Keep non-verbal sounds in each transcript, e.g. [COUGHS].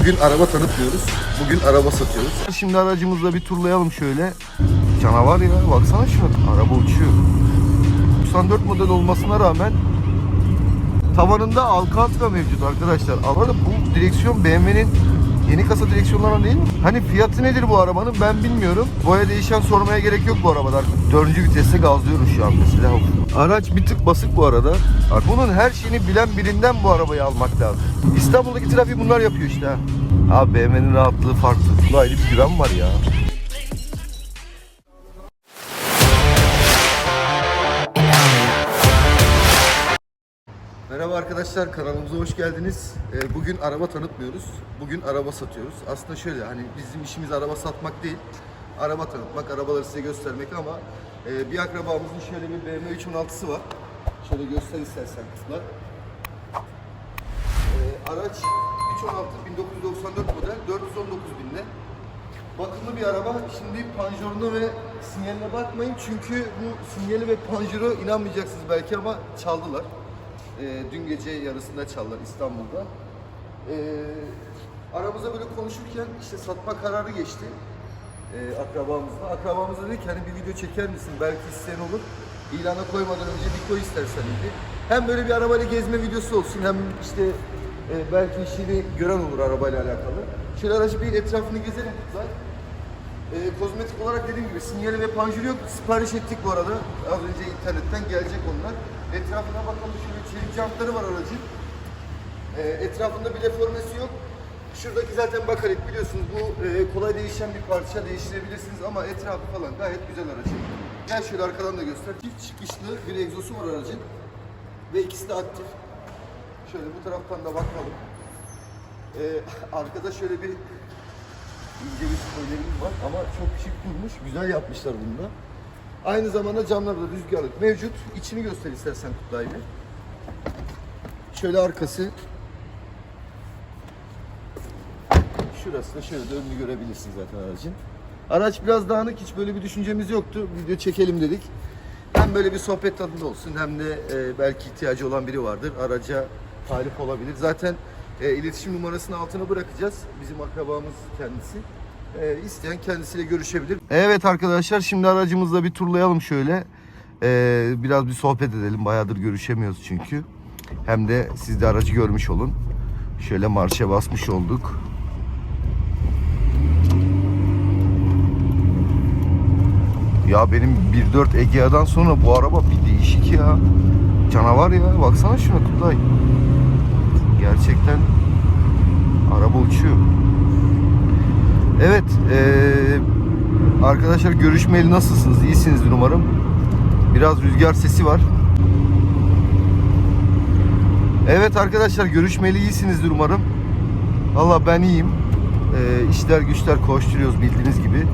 Bugün araba tanıtmıyoruz. Bugün araba satıyoruz. Şimdi aracımızla bir turlayalım şöyle. Canavar ya baksana şuna. Araba uçuyor. 94 model olmasına rağmen tavanında Alcantara mevcut arkadaşlar. Arada bu direksiyon BMW'nin yeni kasa direksiyonlarından değil mi? Hani fiyatı nedir bu arabanın ben bilmiyorum. Boya değişen sormaya gerek yok bu arabada. Dördüncü viteste gazlıyorum şu an mesela. Araç bir tık basık bu arada. Bunun her şeyini bilen birinden bu arabayı almak lazım. İstanbul'daki trafiği bunlar yapıyor işte. Abi BMW'nin rahatlığı farklı. Bunda ayrı bir güven var ya. Arkadaşlar kanalımıza hoş geldiniz. Ee, Bugün araba tanıtmıyoruz. Bugün araba satıyoruz. Aslında şöyle hani bizim işimiz araba satmak değil. Araba tanıtmak, arabaları size göstermek ama e, bir akrabamızın şöyle bir BMW 316'sı var. Şöyle göster istersen kızlar. Ee, araç 316 1994 model 419 binde. Bakımlı bir araba. Şimdi panjuruna ve sinyaline bakmayın çünkü bu sinyali ve panjuru inanmayacaksınız belki ama çaldılar. Ee, dün gece yarısında çaldılar İstanbul'da. Ee, aramızda böyle konuşurken işte satma kararı geçti ee, akrabamızla. Akrabamız dedi ki hani bir video çeker misin belki isteyen olur. İlana koymadan önce bir koy istersen dedi. Hem böyle bir arabayla gezme videosu olsun hem işte e, belki işini gören olur arabayla alakalı. Şöyle aracı bir etrafını gezelim kızlar. Ee, kozmetik olarak dediğim gibi sinyali ve panjuru yok. Sipariş ettik bu arada. Az önce internetten gelecek onlar. Etrafına bakalım şöyle çelik jantları var aracın. Ee, etrafında bir deformesi yok. Şuradaki zaten bakaret biliyorsunuz bu e, kolay değişen bir parça değiştirebilirsiniz ama etrafı falan gayet güzel aracın. Gel şöyle arkadan da göster. Çift çıkışlı bir egzosu var aracın. Ve ikisi de aktif. Şöyle bu taraftan da bakalım. Ee, [LAUGHS] arkada şöyle bir ince bir spoilerimiz var ama çok şık durmuş. Güzel yapmışlar bunu da. Aynı zamanda camlarda rüzgarlık mevcut. İçini göster istersen Kutlay bir. Şöyle arkası. Şurası da şöyle de önünü görebilirsin zaten aracın. Araç biraz dağınık hiç böyle bir düşüncemiz yoktu. Video çekelim dedik. Hem böyle bir sohbet tadında olsun hem de e, belki ihtiyacı olan biri vardır. Araca talip olabilir. Zaten e, iletişim numarasını altına bırakacağız. Bizim akrabamız kendisi. E, isteyen kendisiyle görüşebilir. Evet arkadaşlar şimdi aracımızla bir turlayalım şöyle. E, biraz bir sohbet edelim. Bayağıdır görüşemiyoruz çünkü. Hem de siz de aracı görmüş olun. Şöyle marşa basmış olduk. Ya benim 1.4 Egea'dan sonra bu araba bir değişik ya. Canavar ya. Baksana şuna Kutlay. Gerçekten araba uçuyor. Evet. eee, arkadaşlar görüşmeyeli nasılsınız? İyisinizdir umarım. Biraz rüzgar sesi var. Evet arkadaşlar görüşmeli iyisinizdir umarım. Valla ben iyiyim. Eee işler güçler koşturuyoruz bildiğiniz gibi.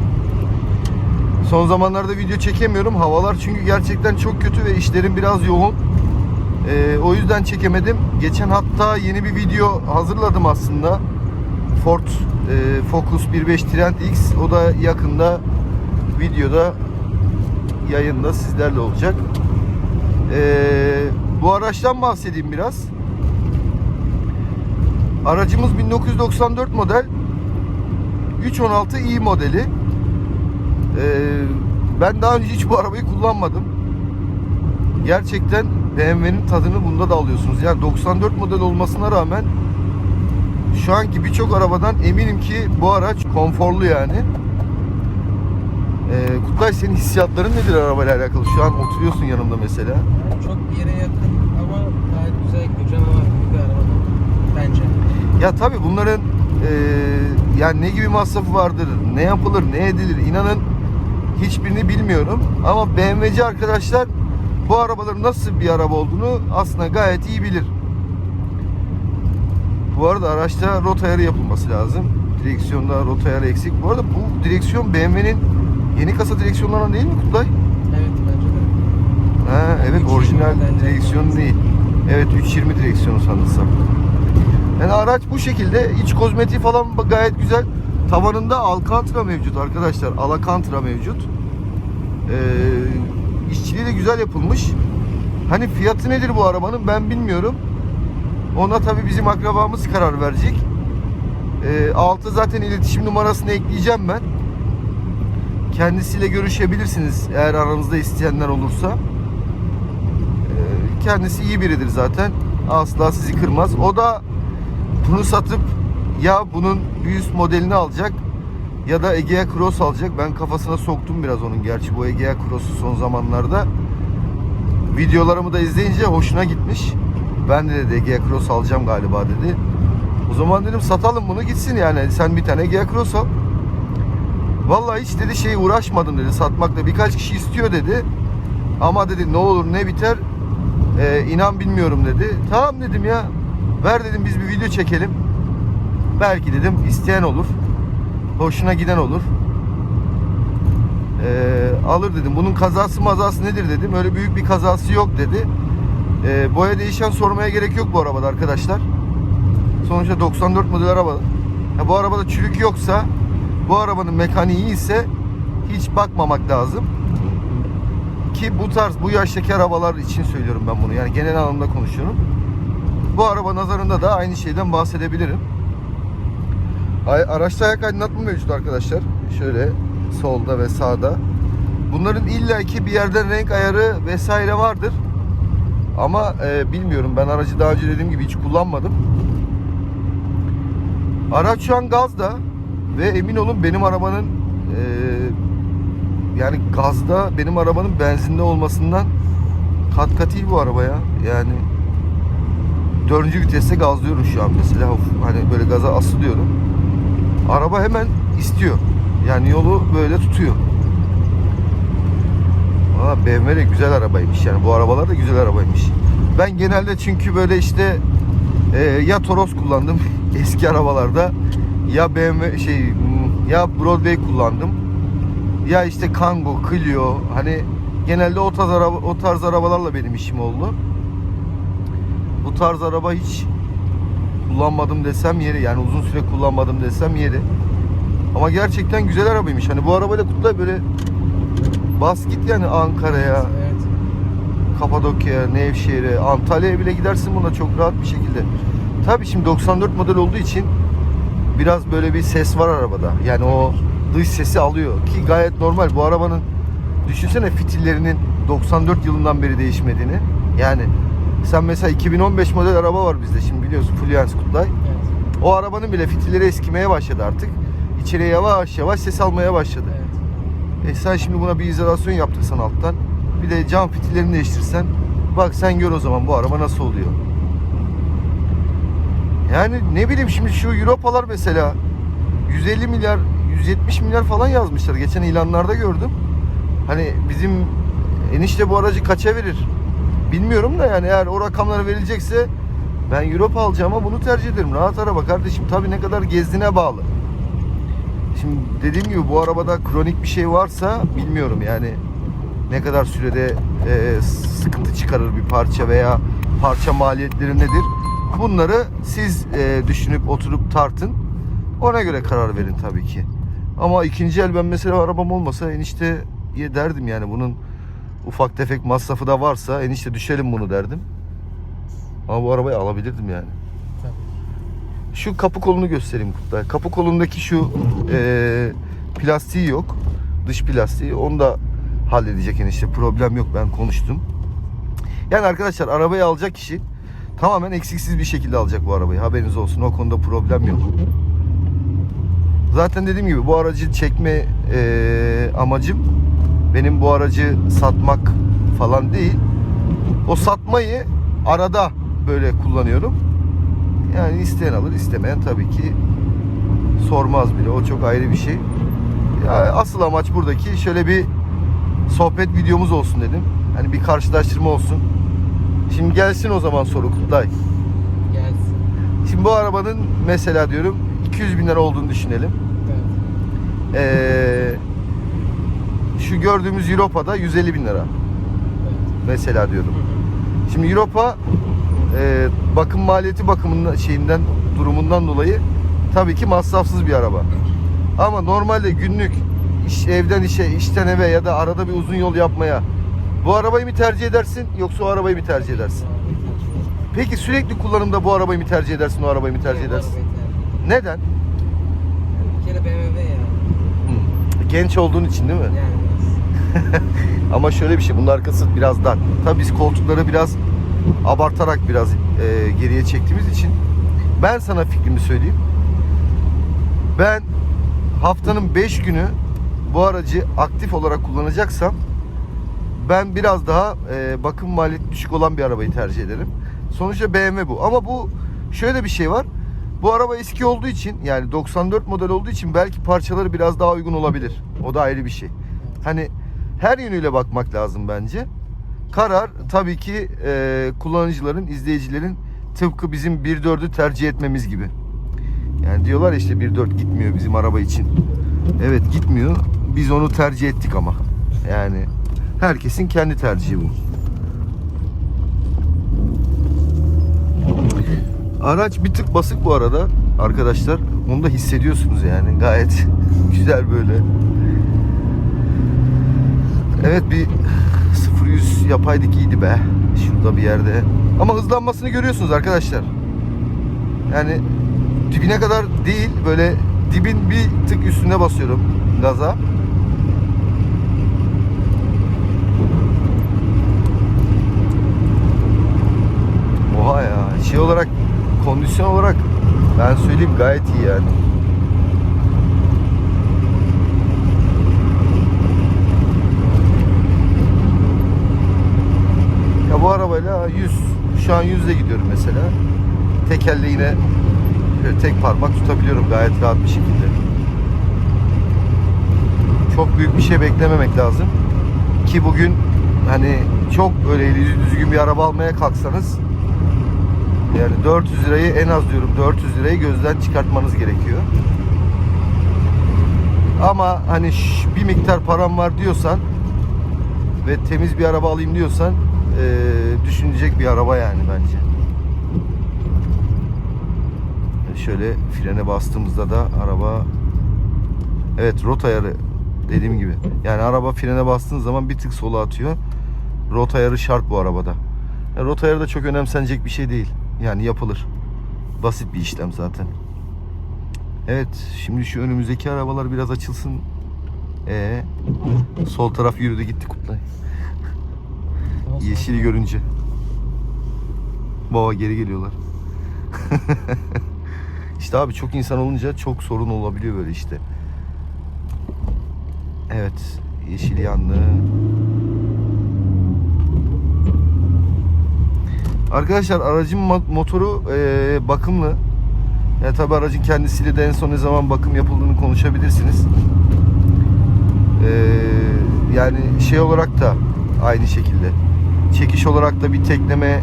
Son zamanlarda video çekemiyorum. Havalar çünkü gerçekten çok kötü ve işlerim biraz yoğun. Ee, o yüzden çekemedim. Geçen hatta yeni bir video hazırladım aslında. Ford e, Focus 1.5 Trend X. O da yakında videoda yayında sizlerle olacak. Ee, bu araçtan bahsedeyim biraz. Aracımız 1994 model 316 i modeli. Ee, ben daha önce hiç bu arabayı kullanmadım. Gerçekten BMW'nin tadını bunda da alıyorsunuz. Yani 94 model olmasına rağmen şu anki birçok arabadan eminim ki bu araç konforlu yani. Ee, Kutlay senin hissiyatların nedir arabayla alakalı? Şu an oturuyorsun yanımda mesela. Çok bir yere yakın ama gayet güzel gibi bir araba bence. Ya tabi bunların e, yani ne gibi masrafı vardır, ne yapılır, ne edilir inanın hiçbirini bilmiyorum. Ama BMW'ci arkadaşlar bu arabaların nasıl bir araba olduğunu aslında gayet iyi bilir. Bu arada araçta rota ayarı yapılması lazım. Direksiyonda rota ayarı eksik. Bu arada bu direksiyon BMW'nin yeni kasa direksiyonlarından değil mi Kutlay? Evet bence de. Ha, evet 320 orijinal direksiyon değil. Evet 320 direksiyonu sanırsam. Yani araç bu şekilde. iç kozmetiği falan gayet güzel. Tavanında Alcantara mevcut arkadaşlar. Alcantara mevcut. Ee, işçiliği de güzel yapılmış. Hani fiyatı nedir bu arabanın ben bilmiyorum. Ona tabi bizim akrabamız karar verecek. Ee, altı zaten iletişim numarasını ekleyeceğim ben. Kendisiyle görüşebilirsiniz eğer aranızda isteyenler olursa. Ee, kendisi iyi biridir zaten. Asla sizi kırmaz. O da bunu satıp ya bunun bir modelini alacak ya da Egea Cross alacak. Ben kafasına soktum biraz onun gerçi bu Egea Cross'u son zamanlarda. Videolarımı da izleyince hoşuna gitmiş. Ben de dedi Egea Cross alacağım galiba dedi. O zaman dedim satalım bunu gitsin yani. Sen bir tane Egea Cross al. Vallahi hiç dedi şey uğraşmadım dedi satmakla. Birkaç kişi istiyor dedi. Ama dedi ne olur ne biter ee, inan bilmiyorum dedi. Tamam dedim ya. Ver dedim biz bir video çekelim. Belki dedim isteyen olur. Hoşuna giden olur. Ee, alır dedim. Bunun kazası mazası nedir dedim. Öyle büyük bir kazası yok dedi. Ee, boya değişen sormaya gerek yok bu arabada arkadaşlar. Sonuçta 94 model araba. Ha, bu arabada çürük yoksa bu arabanın mekaniği ise hiç bakmamak lazım. Ki bu tarz bu yaştaki arabalar için söylüyorum ben bunu. Yani genel anlamda konuşuyorum. Bu araba nazarında da aynı şeyden bahsedebilirim. Araçta ayak aydınlatma mevcut arkadaşlar. Şöyle solda ve sağda. Bunların illaki bir yerden renk ayarı vesaire vardır. Ama e, bilmiyorum ben aracı daha önce dediğim gibi hiç kullanmadım. Araç şu an gazda ve emin olun benim arabanın e, yani gazda benim arabanın benzinde olmasından kat kat iyi bu araba ya. Yani dördüncü viteste gazlıyorum şu an mesela. Hani böyle gaza asılıyorum. Araba hemen istiyor. Yani yolu böyle tutuyor. Valla BMW de güzel arabaymış yani. Bu arabalar da güzel arabaymış. Ben genelde çünkü böyle işte e, ya Toros kullandım [LAUGHS] eski arabalarda ya BMW şey ya Broadway kullandım ya işte Kangoo, Clio hani genelde o tarz araba o tarz arabalarla benim işim oldu. Bu tarz araba hiç kullanmadım desem yeri yani uzun süre kullanmadım desem yeri. Ama gerçekten güzel arabaymış. Hani bu arabayla Kutlay böyle bas git yani Ankara'ya, Evet. Kapadokya'ya, Nevşehir'e, Antalya'ya bile gidersin buna çok rahat bir şekilde. Tabii şimdi 94 model olduğu için biraz böyle bir ses var arabada. Yani o dış sesi alıyor ki gayet normal. Bu arabanın düşünsene fitillerinin 94 yılından beri değişmediğini. Yani sen mesela 2015 model araba var bizde şimdi biliyorsun Fluence Kutlay. Evet. O arabanın bile fitilleri eskimeye başladı artık. İçeriye yavaş yavaş ses almaya başladı. Evet. E sen şimdi buna bir izolasyon yaptırsan alttan. Bir de cam fitillerini değiştirsen. Bak sen gör o zaman bu araba nasıl oluyor. Yani ne bileyim şimdi şu Europa'lar mesela 150 milyar 170 milyar falan yazmışlar. Geçen ilanlarda gördüm. Hani bizim enişte bu aracı kaça verir? Bilmiyorum da yani eğer o rakamlara verilecekse ben Europa alacağım ama bunu tercih ederim. Rahat araba kardeşim. Tabii ne kadar gezdiğine bağlı. Şimdi dediğim gibi bu arabada kronik bir şey varsa bilmiyorum yani ne kadar sürede e, sıkıntı çıkarır bir parça veya parça maliyetleri nedir? Bunları siz e, düşünüp oturup tartın. Ona göre karar verin tabii ki. Ama ikinci el ben mesela arabam olmasa enişteye derdim yani bunun ufak tefek masrafı da varsa enişte düşelim bunu derdim. Ama bu arabayı alabilirdim yani. Şu kapı kolunu göstereyim Kutlay. Kapı kolundaki şu eee, plastiği yok. Dış plastiği. Onu da halledecek enişte. Problem yok. Ben konuştum. Yani arkadaşlar arabayı alacak kişi tamamen eksiksiz bir şekilde alacak bu arabayı. Haberiniz olsun. O konuda problem yok. Zaten dediğim gibi bu aracı çekme eee, amacım benim bu aracı satmak falan değil. O satmayı arada böyle kullanıyorum. Yani isteyen alır, istemeyen tabii ki sormaz bile. O çok ayrı bir şey. Ya asıl amaç buradaki şöyle bir sohbet videomuz olsun dedim. Hani bir karşılaştırma olsun. Şimdi gelsin o zaman soru Kutlay. Gelsin. Şimdi bu arabanın mesela diyorum 200 bin lira olduğunu düşünelim. Evet. Ee, şu gördüğümüz Europa'da 150 bin lira Evet. mesela diyorum. Şimdi Europa e, bakım maliyeti bakımından şeyinden durumundan dolayı tabii ki masrafsız bir araba. Ama normalde günlük iş, evden işe, işten eve ya da arada bir uzun yol yapmaya bu arabayı mı tercih edersin yoksa o arabayı mı tercih edersin? Peki sürekli kullanımda bu arabayı mı tercih edersin, o arabayı mı tercih edersin? Neden? Bir kere BMW ya. Genç olduğun için değil mi? Yani. [LAUGHS] Ama şöyle bir şey, bunun arkası biraz dar. Tabii biz koltukları biraz abartarak biraz e, geriye çektiğimiz için ben sana fikrimi söyleyeyim. Ben haftanın 5 günü bu aracı aktif olarak kullanacaksam ben biraz daha e, bakım maliyeti düşük olan bir arabayı tercih ederim. Sonuçta BMW bu. Ama bu şöyle bir şey var. Bu araba eski olduğu için yani 94 model olduğu için belki parçaları biraz daha uygun olabilir. O da ayrı bir şey. Hani her yönüyle bakmak lazım bence. Karar tabii ki e, kullanıcıların, izleyicilerin tıpkı bizim 1.4'ü tercih etmemiz gibi. Yani diyorlar ya işte 1.4 gitmiyor bizim araba için. Evet gitmiyor. Biz onu tercih ettik ama. Yani herkesin kendi tercihi bu. Araç bir tık basık bu arada arkadaşlar. Onu da hissediyorsunuz yani. Gayet [LAUGHS] güzel böyle. Evet bir 0-100 yapaydık iyiydi be. Şurada bir yerde. Ama hızlanmasını görüyorsunuz arkadaşlar. Yani dibine kadar değil böyle dibin bir tık üstüne basıyorum gaza. Oha ya şey olarak kondisyon olarak ben söyleyeyim gayet iyi yani. Ya bu arabayla 100 şu an 100 ile gidiyorum mesela. Tek elle yine şöyle tek parmak tutabiliyorum gayet rahat bir şekilde. Çok büyük bir şey beklememek lazım. Ki bugün hani çok böyle düzgün bir araba almaya kalksanız yani 400 lirayı en az diyorum 400 lirayı gözden çıkartmanız gerekiyor. Ama hani bir miktar param var diyorsan ve temiz bir araba alayım diyorsan eee, düşünecek bir araba yani bence. Şöyle frene bastığımızda da araba evet rot ayarı dediğim gibi. Yani araba frene bastığın zaman bir tık sola atıyor. Rot ayarı şart bu arabada. Yani rot ayarı da çok önemsenecek bir şey değil. Yani yapılır. Basit bir işlem zaten. Evet, şimdi şu önümüzdeki arabalar biraz açılsın. Ee, sol taraf yürüdü gitti Kutlay. Yeşili görünce. Baba geri geliyorlar. [LAUGHS] işte abi çok insan olunca çok sorun olabiliyor böyle işte. Evet, yeşil yandı. Arkadaşlar aracın mo- motoru eee, bakımlı. Ya tabi aracın kendisiyle de en son ne zaman bakım yapıldığını konuşabilirsiniz. Eee, yani şey olarak da aynı şekilde. Çekiş olarak da bir tekleme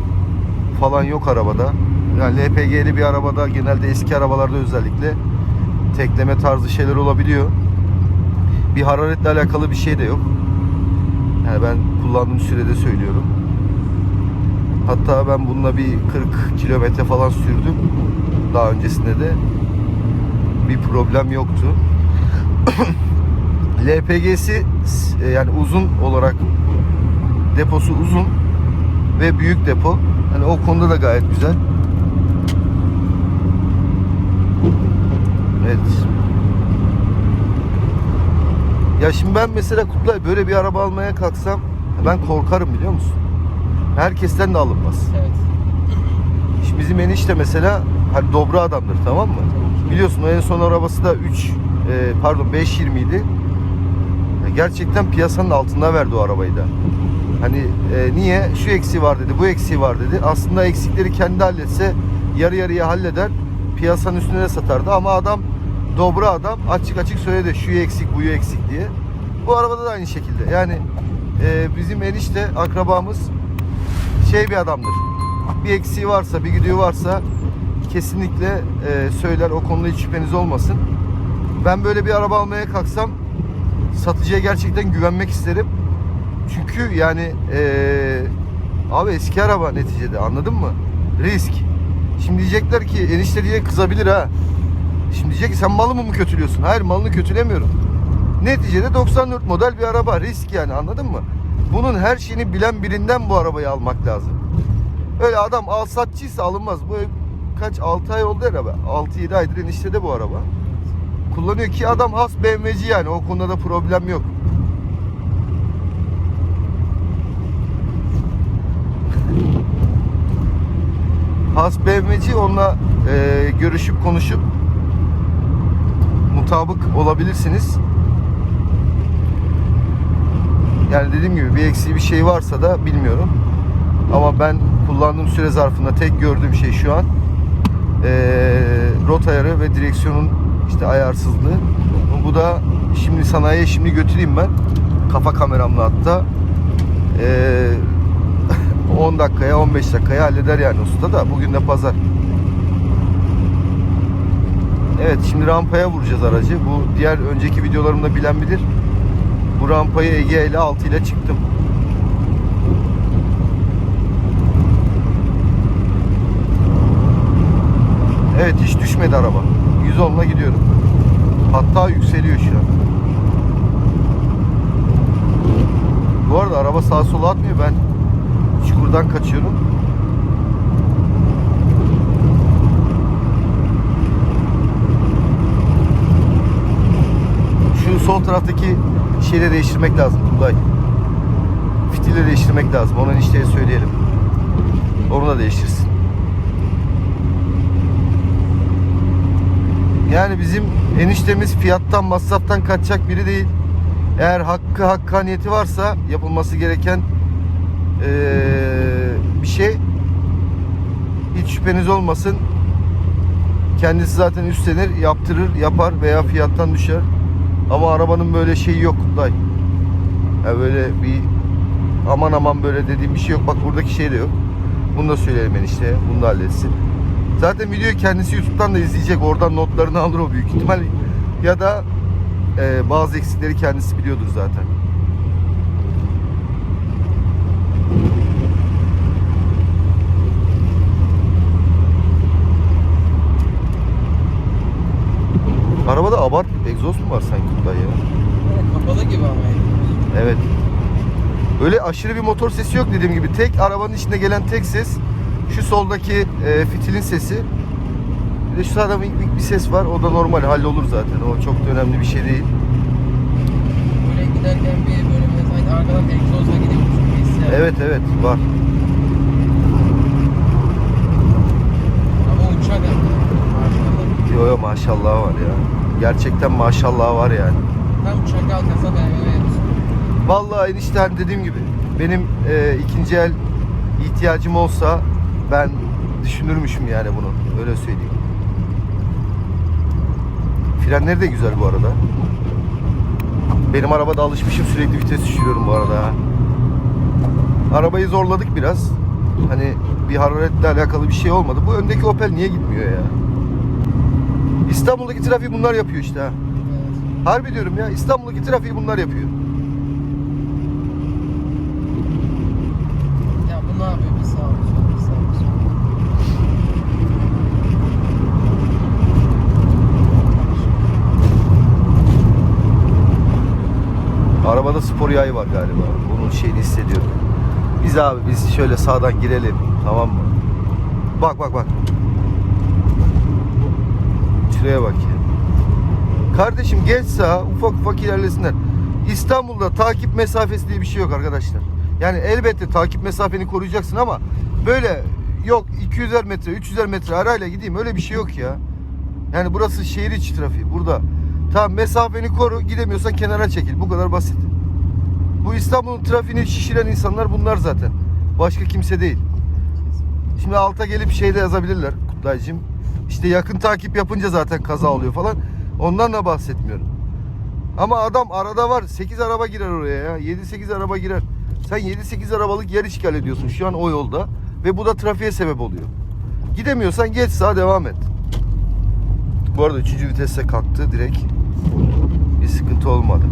falan yok arabada. Yani LPG'li bir arabada genelde eski arabalarda özellikle tekleme tarzı şeyler olabiliyor. Bir hararetle alakalı bir şey de yok. Yani ben kullandığım sürede söylüyorum. Hatta ben bununla bir 40 kilometre falan sürdüm. Daha öncesinde de bir problem yoktu. [COUGHS] LPG'si e, yani uzun olarak deposu uzun ve büyük depo. Hani o konuda da gayet güzel. Evet. Ya şimdi ben mesela Kutlay böyle bir araba almaya kalksam ben korkarım biliyor musun? Herkesten de alınmaz. Evet. Şimdi bizim enişte mesela hani dobra adamdır tamam mı? Biliyorsun o en son arabası da 3 pardon 5.20 idi. Gerçekten piyasanın altında verdi o arabayı da. Hani e, niye? Şu eksiği var dedi, bu eksiği var dedi. Aslında eksikleri kendi halletse yarı yarıya halleder. Piyasanın üstüne satardı ama adam dobra adam açık açık söyledi şu eksik, bu eksik diye. Bu arabada da aynı şekilde. Yani e, bizim enişte akrabamız şey bir adamdır. Bir eksiği varsa, bir güdüğü varsa kesinlikle e, söyler. O konuda hiç şüpheniz olmasın. Ben böyle bir araba almaya kalksam satıcıya gerçekten güvenmek isterim. Çünkü yani e, abi eski araba neticede anladın mı? Risk. Şimdi diyecekler ki enişte diye kızabilir ha. Şimdi diyecek ki sen malımı mı kötülüyorsun? Hayır malını kötülemiyorum. Neticede 94 model bir araba risk yani anladın mı? Bunun her şeyini bilen birinden bu arabayı almak lazım. Öyle adam al satçıysa alınmaz. Bu kaç 6 ay oldu herhalde. 6-7 aydır eniştede bu araba. kullanıyor ki adam has BMW'ci yani o konuda da problem yok. Has BMW'ci onunla e, görüşüp konuşup mutabık olabilirsiniz. Yani dediğim gibi bir eksiği bir şey varsa da bilmiyorum. Ama ben kullandığım süre zarfında tek gördüğüm şey şu an eee rot ayarı ve direksiyonun işte ayarsızlığı. Bu da şimdi sanayiye şimdi götüreyim ben. Kafa kameramla hatta. Eee 10 dakikaya 15 dakikaya halleder yani usta da. Bugün de pazar. Evet şimdi rampaya vuracağız aracı. Bu diğer önceki videolarımda bilen bilir. Bu rampayı Ege ile 6 ile çıktım. Evet hiç düşmedi araba. 110'la gidiyorum. Hatta yükseliyor şu an. Bu arada araba sağa sola atmıyor. Ben çukurdan kaçıyorum. Şu sol taraftaki şeyi de değiştirmek lazım Tuğday. Fitili değiştirmek lazım. Onun işte söyleyelim. Onu da değiştirsin. Yani bizim eniştemiz fiyattan masraftan kaçacak biri değil. Eğer hakkı hakkaniyeti varsa yapılması gereken eee, bir şey hiç şüpheniz olmasın. Kendisi zaten üstlenir, yaptırır, yapar veya fiyattan düşer. Ama arabanın böyle şeyi yok Kutay. Ya böyle bir aman aman böyle dediğim bir şey yok. Bak buradaki şey de yok. Bunu da söyleyelim enişte. Bunu da halletsin. Zaten videoyu kendisi YouTube'dan da izleyecek. Oradan notlarını alır o büyük ihtimal. Ya da e, bazı eksikleri kendisi biliyordur zaten. Arabada abart egzoz mu var sanki Kutay ya? Kapalı gibi ama. Evet. Öyle aşırı bir motor sesi yok dediğim gibi. Tek arabanın içinde gelen tek ses şu soldaki e, fitilin sesi. Bir de şu sağda mik bir ses var. O da normal hallolur zaten. O çok da önemli bir şey değil. Böyle giderken bir böyle mesela arkadan egzozla gidiyormuş. Evet evet var. Ama uçak. Yo yo maşallah var ya. Gerçekten maşallah var yani. Tam uçak halkası BMW. Vallahi enişte hani dediğim gibi benim e, ikinci el ihtiyacım olsa ben düşünürmüşüm yani bunu. Öyle söyleyeyim. Frenleri de güzel bu arada. Benim arabada alışmışım sürekli vites düşürüyorum bu arada. Arabayı zorladık biraz. Hani bir hararetle alakalı bir şey olmadı. Bu öndeki Opel niye gitmiyor ya? İstanbul'daki trafiği bunlar yapıyor işte ha. Harbi diyorum ya İstanbul'daki trafiği bunlar yapıyor. Ya bu ne yapıyor? Bir sağa bir sola, bir sağa bir sola. Arabada spor yay var galiba. Bunun şeyini hissediyorum. Biz abi biz şöyle sağdan girelim. Tamam mı? Bak bak bak. Şuraya bak ya. Kardeşim geç sağa ufak ufak ilerlesinler. İstanbul'da takip mesafesi diye bir şey yok arkadaşlar. Yani elbette takip mesafeni koruyacaksın ama böyle yok 200'er metre 300'er metre arayla gideyim öyle bir şey yok ya. Yani burası şehir içi trafiği. Burada tamam mesafeni koru gidemiyorsan kenara çekil. Bu kadar basit. Bu İstanbul'un trafiğini şişiren insanlar bunlar zaten. Başka kimse değil. Şimdi alta gelip şey de yazabilirler Kutlaycığım. İşte yakın takip yapınca zaten kaza oluyor falan. Ondan da bahsetmiyorum. Ama adam arada var. 8 araba girer oraya ya. 7-8 araba girer. Sen 7-8 arabalık yer işgal ediyorsun şu an o yolda. Ve bu da trafiğe sebep oluyor. Gidemiyorsan geç sağa devam et. Bu arada 3. vitese kalktı direkt. Bir sıkıntı olmadı.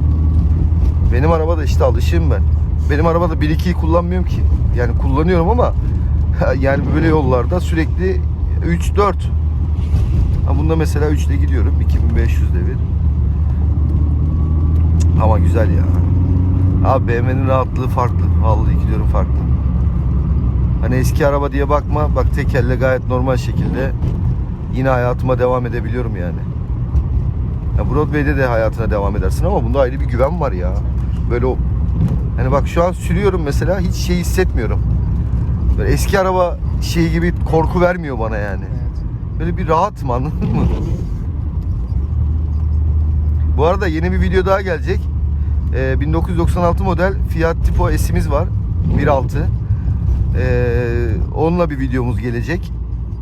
Benim arabada işte alışığım ben. Benim arabada 1-2'yi kullanmıyorum ki. Yani kullanıyorum ama [LAUGHS] yani böyle yollarda sürekli 3-4. Ha bunda mesela 3 ile gidiyorum. 2500 devir. Ama güzel ya. Abi BMW'nin rahatlığı farklı. Vallahi gidiyorum farklı. Hani eski araba diye bakma. Bak tekerle gayet normal şekilde yine hayatıma devam edebiliyorum yani. Ya Broadway'de de hayatına devam edersin ama bunda ayrı bir güven var ya. Böyle o Hani bak şu an sürüyorum mesela hiç şey hissetmiyorum. Böyle eski araba şey gibi korku vermiyor bana yani. Böyle bir rahatım anladın mı? Bu arada yeni bir video daha gelecek. Ee, 1996 model Fiat Tipo S'imiz var. 1.6. Ee, onunla bir videomuz gelecek.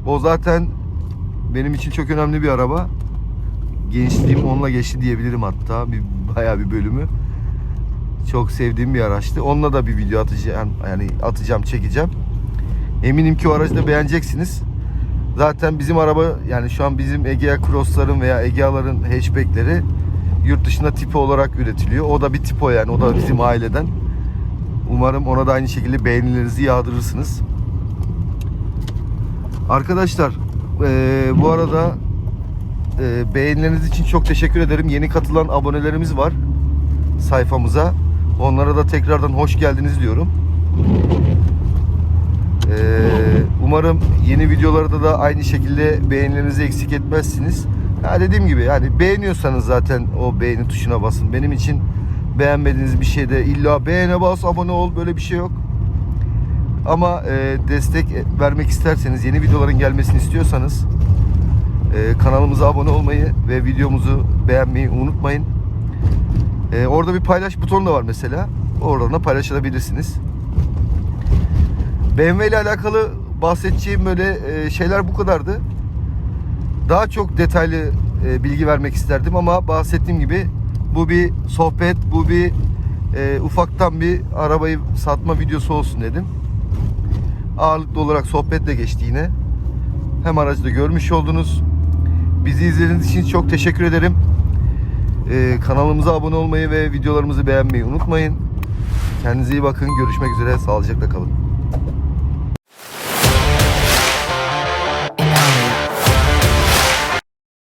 O zaten benim için çok önemli bir araba. Gençliğim onunla geçti diyebilirim hatta. Bir, bayağı bir bölümü. Çok sevdiğim bir araçtı. Onunla da bir video atacağım. Yani atacağım, çekeceğim. Eminim ki o aracı da beğeneceksiniz. Zaten bizim araba yani şu an bizim Egea Cross'ların veya Egea'ların hatchback'leri yurt dışında tipo olarak üretiliyor. O da bir tipo yani. O da bizim aileden. Umarım ona da aynı şekilde beğenilerinizi yağdırırsınız. Arkadaşlar eee, bu arada eee, beğenileriniz için çok teşekkür ederim. Yeni katılan abonelerimiz var sayfamıza. Onlara da tekrardan hoş geldiniz diyorum. Ee, umarım yeni videolarda da aynı şekilde beğenilerinizi eksik etmezsiniz. Ya dediğim gibi yani beğeniyorsanız zaten o beğeni tuşuna basın. Benim için beğenmediğiniz bir şeyde illa beğene bas, abone ol böyle bir şey yok. Ama e, destek vermek isterseniz, yeni videoların gelmesini istiyorsanız e, kanalımıza abone olmayı ve videomuzu beğenmeyi unutmayın. E, orada bir paylaş butonu da var mesela. Oradan da paylaşabilirsiniz. BMW ile alakalı bahsedeceğim böyle e, şeyler bu kadardı. Daha çok detaylı e, bilgi vermek isterdim ama bahsettiğim gibi bu bir sohbet, bu bir e, ufaktan bir arabayı satma videosu olsun dedim. Ağırlıklı olarak sohbetle geçti yine. Hem aracı da görmüş oldunuz. Bizi izlediğiniz için çok teşekkür ederim. E, kanalımıza abone olmayı ve videolarımızı beğenmeyi unutmayın. Kendinize iyi bakın. Görüşmek üzere. Sağlıcakla kalın.